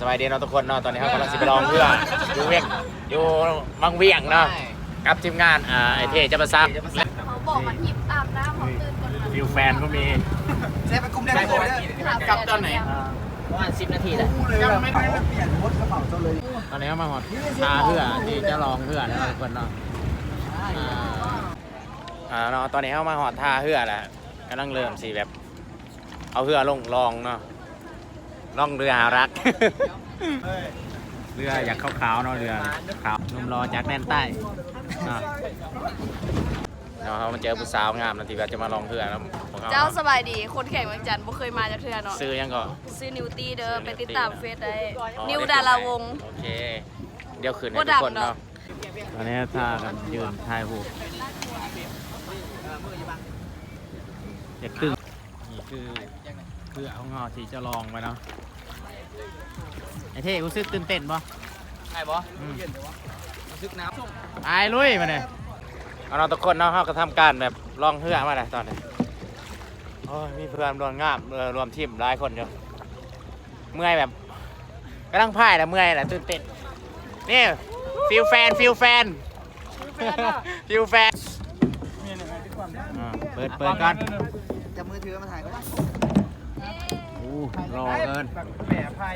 สบายดีเนาะทุกคนเนาะตอนนี้เรากำลังสิไปลองเรืออยู่เวียงอยู่มังเวียงเนาะกับทีมงานอ่าไอเทจะมาซักเขาบอกมันหยิบอาบน้ำเขาตื่นก่อนมาฟิวแฟนก็มีเซฟไปกลุ่มแรกเลยกลับตอนไหนประมาณสิบนาทีแหละกูเลยไม่ได้เปลี่ยนรถกระเป๋าตัวเลยตอนนี้ก็มาหอดทาเรือที่จะลองเรือเนาะทุกคนเนาะอ่าอ่าเนาะตอนนี้เขามาหอดท่าเรือแล้วกำลังเริ่มสิแบบ เอาเรือลงลองเนาะ ล่องเรือหารัก เรืออยากขาวๆเนาะเรือขาวนุ่มรอจากแดนใต้เนาะเนาะเขามาเจอผู้สาวงามนะที่ว่าจะมาลองเรือแล้วพวกเขาเจ้าสบายดี คนแข่งเมืองจันทร์บ่เคยมาจากเทือเนาะซื้อยังก็ซื้อนิวตี้เด้อไปติดตามเฟซได้ อ๋อนิวดาราวงศ์ โอเค เดี๋ยวคืนให้บ่ทุกคนดังเนอะเนาะ ตอนนี้ท่ากันยืนถ่ายรูปอย่าตึงนี่คือ คือเอางอที่จะลองไปเนาะไอ้เท่รู้สึกตื่นเต้นปะใช่ปะอืมรู้สึกน้ำอายลุยมาเนี่ยเอาเราทุกคนเนาะเขาก็ทำการแบบลองเฮือมาเลยตอนนี้โอ้ยมีเพื่อนรวมงามเออรวมทีมหลายคนอยู่เมื่อยแบบกำลังพ่ายแต่เมื่อยแหละตื่นเต้นนี่ฟิลแฟนฟิลแฟนฟิลแฟนอ่าเปิดเปิดก่อนจับมือถือมาถ่ายก็ได้อู้ รอเกินแหม่พาย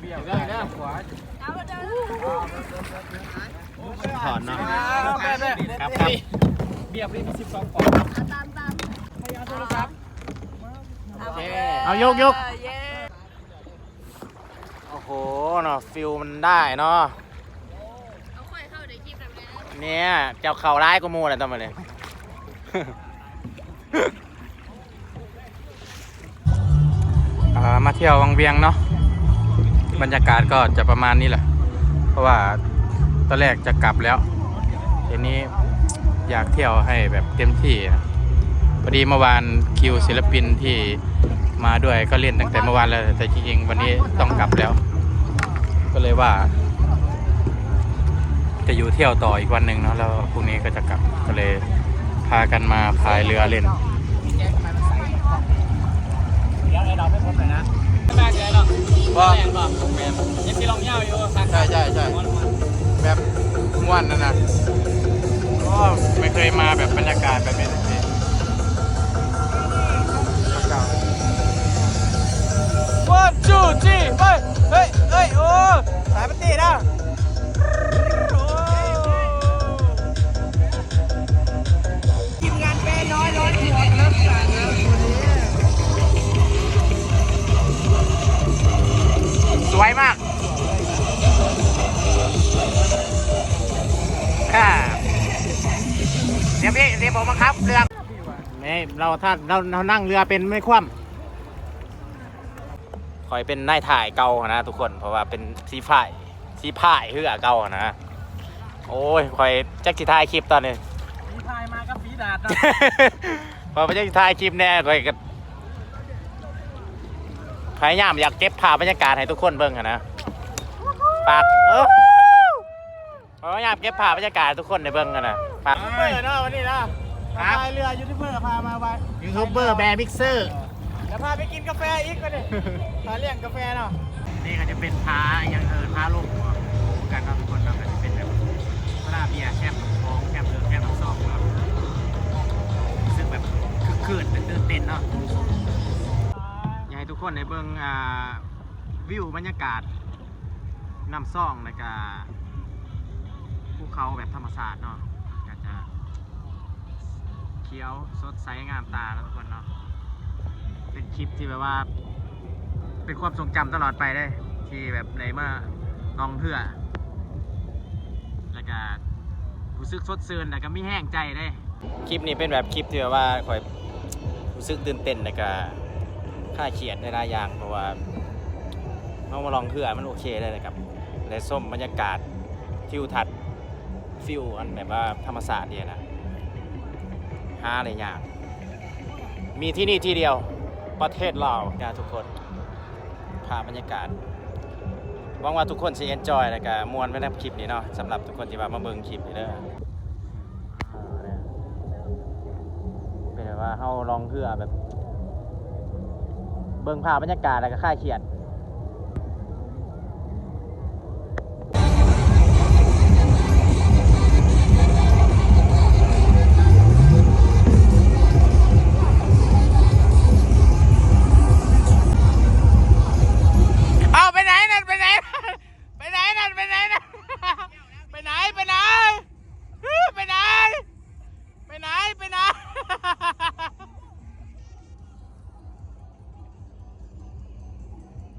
เบี่ยงได้นะขวาถอนเนาะแม่แม่ครับครับเบียบนี่มีสิบสองปอนด์ตามตามโทรศัพท์โอเคเอายกยกเย้โอ้โหเนาะฟิลมันได้เนาะเอาค่อยเข้าในคลิปแบบนี้นะเนี่ยเจ้าเข่าร้ายก็มูอะไรต้องมาเลย มาเที่ยววังเวียงเนาะบรรยากาศก็จะประมาณนี้แหละ เพราะว่าตอนแรกจะกลับแล้วทีนี้อยากเที่ยวให้แบบเต็มที่นะพอดีเมื่อวานคิวศิลปินที่มาด้วยก็เล่นตั้งแต่เมื่อวานแล้วแต่จริงๆวันนี้ต้องกลับแล้ว ก็เลยว่า จะอยู่เที่ยวต่ออีกวันหนึ่งเนาะแล้วพรุ่งนี้ก็จะกลับก็เลยพากันมาพายเรือเล่น เดี๋ยวไอ้ดอกไม่พบเลยนะไม่มาเจอหรอกว่าแรงป่ะแมนยังที่ลองเย้าอยู่ใช่ใช่ใช่แบบม่วนนั่นนะก็ไม่เคยมาแบบบรรยากาศแบบนี้สักทีเก่าวันจูจีไปเฮ้ยเฮ้ยโอ้สายปฏินะ เราถ้าเราเรานั่งเรือเป็นไม่คว่ำคอยเป็นนายถ่ายเก่านะ ทุกคนเพราะว่าเป็นสีฝ่ายสีผ่ายเหือเก่านะโอ้ยคอยแจ็คสิถ่ายคลิปตอนนี้ฝีพายมากับฝีดาดนะพอไปจะถ่ายคลิปแน่ก็ก็พยายามอยากเก็บภาพบรรยากาศให้ทุกคนเบิ่งอะนะฝากเออพยายามเก็บภาพบรรยากาศให้ทุกคนได้เบิ่งกันนะฝากเบอร์เนาะวันนี้นะ พายเรือยูทูบเบอร์พามาไว้ยูทูบเบอร์แบร์มิกเซอร์ แล้วพาไปกินกาแฟอีกก็ดิพาเลี้ยงกาแฟเนาะนี่ก็จะเป็นพาอย่างเอิญพาลูกหัวกันเนาะทุกคนเราก็จะเป็นแบบพระเบียร์แคบท้องแคบเรือแคบน้ำซองเนาะซึ่งแบบคือคืนตื่นเต้นเนาะอยากให้ทุกคนในเบิ่งอ่าวิวบรรยากาศน้ำซ่องแล้วก็ภูเขาแบบธรรมชาติเนาะก็จะเขียวสดใสงามตาแล้วทุกคนเนาะเป็นคลิปที่แบบว่า เป็นความทรงจำตลอดไปได้ ที่แบบในเมื่อลองเพื่อ แล้วก็รู้สึกสดชื่นแล้วก็มีแห้งใจได้ คลิปนี้เป็นแบบคลิปที่แบบว่าคอยรู้สึกตื่นเต้นแล้วก็ค่าเขียนในหลายอย่างเพราะว่าเอามาลองเพื่อมันโอเคเลยนะครับได้ส้มบรรยากาศทิวทัศน์ฟิวอันแบบว่าธรรมศาสตร์เนี่ยนะ หาอะไรยางมีที่นี่ที่เดียวประเทศลาวนะทุกคนพาบรรยากาศหวังว่าทุกคนจะเอนจอยแล้วก็มวนไปในคลิปนี้เนาะสำหรับทุกคนที่ว่ามาเบิ่งคลิปนี้เด้อเป็นว่าเฮาลองเพื่อแบบ เบิ่งภาพบรรยากาศแล้วก็ค่าเขียน ไปไหนไปไหน ไปไหน ไปไหน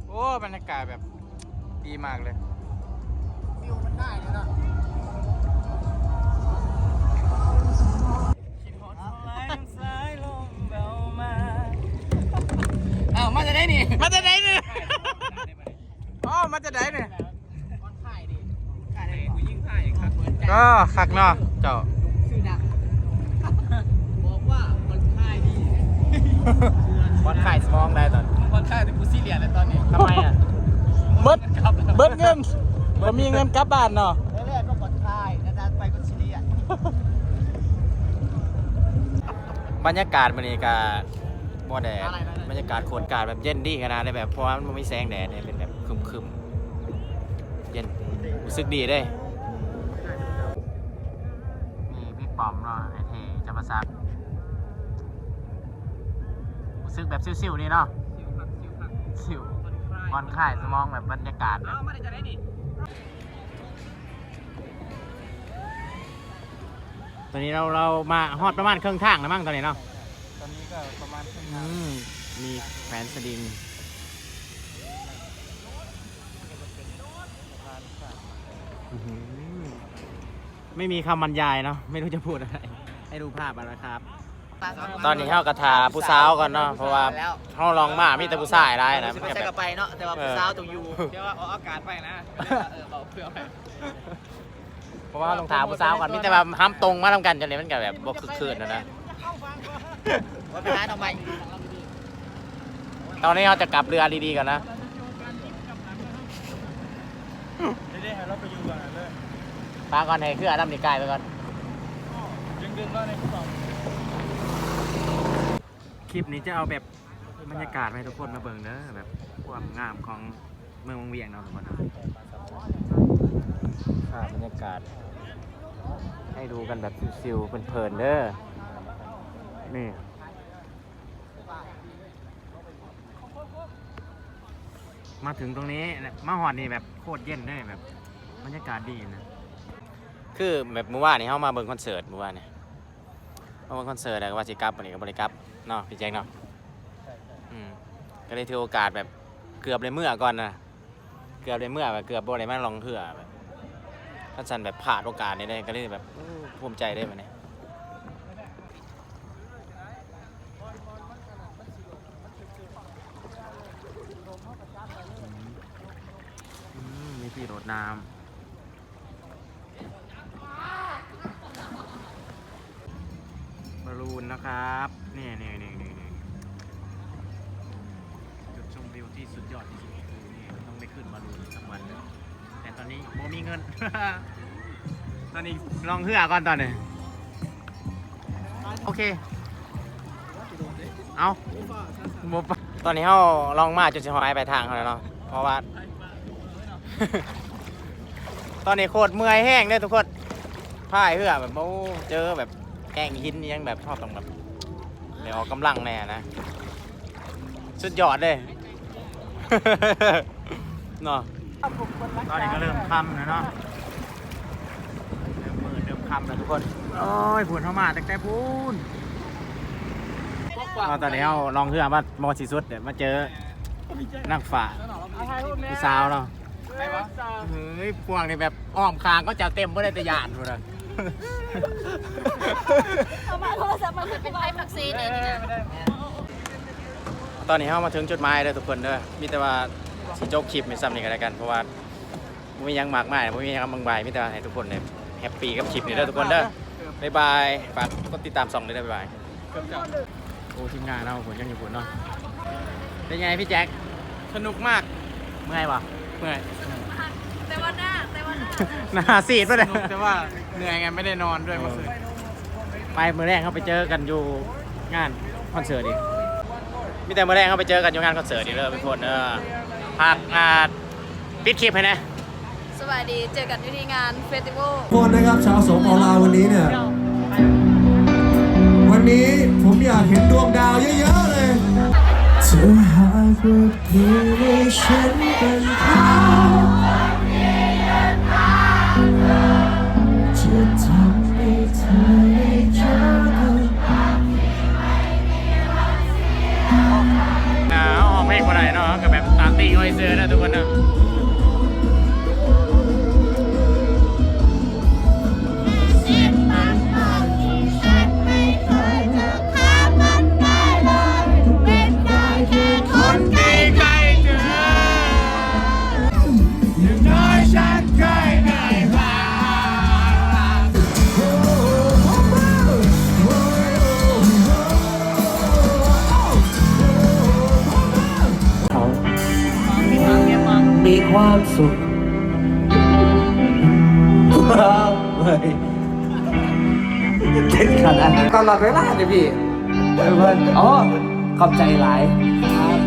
โอ้บรรยากาศแบบดีมากเลย วิวมันได้เลยนะอ้ามาจะได้นี่ มาจะได้นี่ อ๋อ มาจะได้นี่ ก็คักเนาะเจ้าชื่อดังบอกว่ามันค่ายดีบอลข่ายสมองได้ตอนบอลค่ายแต่กูซีเรียสเลยตอนนี้ทำไมอะเบิดเบิดเงินบ่มีเงินกลับบ้านเนาะแรกๆก็บอลค่ายนานๆไปก็ซีเรียสบรรยากาศมันนี่ก็บ่แดดบรรยากาศโคตรกาดแบบเย็นดีขนาดเลยแบบเพราะว่ามันบ่มีแสงแดดเนี่ยเป็นแบบครึมๆเย็นรู้สึกดีเด้นี่ พี่ป๋อมเนาะไอ้เท่จะมาซักรู้สึกแบบซิวๆนี่เนาะซิวผ่อนคลายสมองแบบบรรยากาศแบบเอามาได้จะได้นี่ตอนนี้เราเรามาฮอดประมาณครึ่งทางแล้วมั้งตอนนี้เนาะตอนนี้ก็ประมาณครึ่งอืมมีแขวนสลิงอื้อหือ ไม่มีคำบรรยายเนาะไม่รู้จะพูดอะไร ให้ดูภาพเอานะครับ ตอนนี้เข้ากระถาผู้สาวก่อนเนาะเพราะว่าเขาลองมามีแต่ผู้ชายได้นะไม่ใช่กับไปเนาะแต่ว่าผู้สาวต้องอยู่เดี๋ยวว่าเอาอากาศไปนะเออเบาเพื่อไปเพราะว่าต้องถามผู้สาวก่อนมีแต่ว่าห้ามตรงมาทำกันจนเลยมันก็แบบบกคือคืนนะนะว่าไปหาทำไมตอนนี้เราจะกลับเรือดีๆก่อนนะ ได้ให้เราไปอยู่กันเลย ปาก่อนให้คืออาดัมนี่กายไปก่อน ดึงดึงๆแล้วในกระเป๋าคลิปนี้จะเอาแบบบรรยากาศให้ทุกคนมาเบิ่งเด้อแบบความงามของเมืองวังเวียงเนาะทุกคนเนาะภาพบรรยากาศ ให้ดูกันแบบซิวๆเพลินๆเด้อนี่มาถึงตรงนี้มาหอดนี่แบบโคตรเย็นเลยแบบบรรยากาศดีนะ คือแบบเมื่อวานนี้เขามาเบิ่งคอนเสิร์ตเมื่อวานเนี่ยมาเบิ่งคอนเสิร์ตแล้วก็ว่าสิกลับวันนี้ก็บริกลับเนาะพี่แจ็คเนาะอืมก็เลยถือโอกาสแบบเกือบเลยเมื่อก่อนนะเกือบเลยเมื่อแบบเกือบบ่ได้มาลองเถื่อแบบท่านสันแบบพลาดโอกาสนี้ได้ก็เลยแบบอู้ภูมิใจได้แบบนี้อืมมีที่โดดน้ำ บอลลูนนะครับ นี่นี่นี่นี่นี่จุดชมวิว ที่สุดยอดที่สุดคือนี่ต้องไปขึ้นบอลลูนทั้งวันเลยแต่ตอนนี้โมมีเงิน ตอนนี้ลองเหือก่อนตอนนี้โอเค เอาโมปะตอนนี้เขาลองมาจนจะหายไปทางเขาแล้วเนาะเพราะว่า ตอนนี้โคตรเมื่อยแห้งเลยทุกคนพ่ายเหือแบบโอ้เจอแบบแกล้งหินยังแบบชอบต้องแบบเดี๋ยวออกกำลังแน่นะ สุดยอดเลย เนาะตอนนี้ก็เริ่มค่ำแล้วเนาะเริ่มมืดเริ่มค่ำแล้วทุกคน โอ้ยพูนเข้ามาแต่แต่พูนตอนนี้เราลองเรือมามอสีสุดเดี๋ยวมาเจอนักฝ่าผู้สาวเนาะเฮ้ยพวกนี้แบบอ้อมคางก็จะเต็มไม่ได้แต่ยานพูดเลยเอามาโทรศัพท์มันเป็นไพ่ผักซีเนี่ยนี่นะ ตอนนี้เรามาถึงจุดหมายแล้วทุกคนเด้อมีแต่ว่าสิจบคลิปไม่ซ้ำนี่ก็แล้วกันเพราะว่าไม่มีหยังมากมายไม่มีหยังบางบายมีแต่ว่าให้ทุกคนเนี่ยแฮปปี้กับคลิปนี้เด้อทุกคนเด้อบ๊ายบายฝากกดติดตามส่องด้วยนะบ๊ายบายโอ้ทีมงานเราผลยังอยู่ผลเนาะเป็นไงพี่แจ็คสนุกมากเมื่อยปะเมื่อยแต่ว่าหน้าแต่ว่าหน้าหน้าซีดปะเนี่ยแต่ว่าเหนื่อยไงไม่ได้นอนด้วยเมื่อคืนไปมือแรกเขาไปเจอกันอยู่งานคอนเสิร์ตอีก มีแต่มือแรกเขาไปเจอกันอยู่งานคอนเสิร์ตอีกเลยทุกคนเออภาคอ่าปิดคลิปให้นะสวัสดีเจอกันที่งานเฟสติวัลโทษนะครับชาวสปลาววันนี้เนี่ย วันนี้ผมอยากเห็นดวงดาวเยอะๆเลยเธอหากว่าเพียงให้ฉันเป็นเขา เนาะกับแบบตาตีอ้อยเสือนะทุกคนเนาะ ความสุขเฮ้ยเต้นขนาดนั้นตลอดเวลาเลยพี่เพื่อนอ๋อขอบใจหลายครับ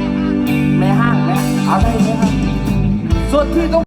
ในห้างเนี่ยเอาได้ไหมครับส่วนที่ต้อง